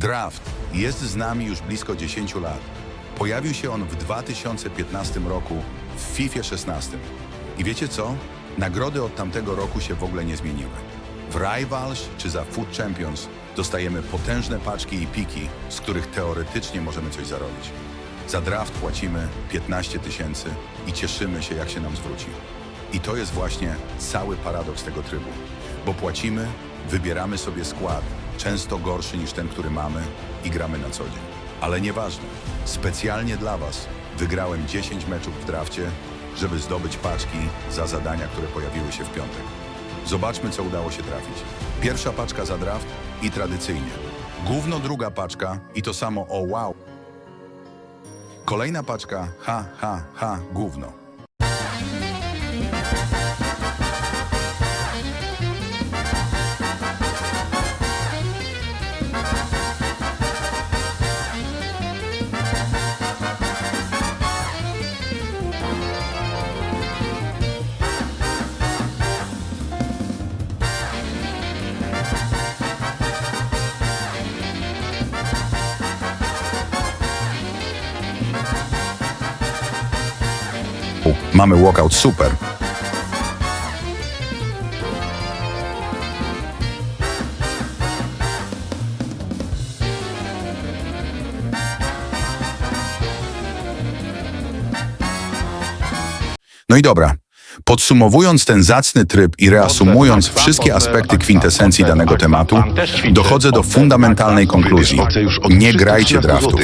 Draft jest z nami już blisko 10 lat. Pojawił się on w 2015 roku w FIFA 16. I wiecie co? Nagrody od tamtego roku się w ogóle nie zmieniły. W Rivals czy za Food Champions dostajemy potężne paczki i piki, z których teoretycznie możemy coś zarobić. Za draft płacimy 15 tysięcy i cieszymy się, jak się nam zwróci. I to jest właśnie cały paradoks tego trybu. Bo płacimy, wybieramy sobie skład, często gorszy niż ten, który mamy i gramy na co dzień. Ale nieważne, specjalnie dla Was wygrałem 10 meczów w drafcie, żeby zdobyć paczki za zadania, które pojawiły się w piątek. Zobaczmy, co udało się trafić. Pierwsza paczka za draft i tradycyjnie. Gówno druga paczka i to samo o wow. Kolejna paczka ha, ha, ha, gówno. Mamy walkout, super. No i dobra. Podsumowując ten zacny tryb i reasumując tak, wszystkie tak, aspekty tak, kwintesencji tak, danego tak, tematu, dochodzę do fundamentalnej tak, tak, konkluzji. Nie grajcie 313 draftów.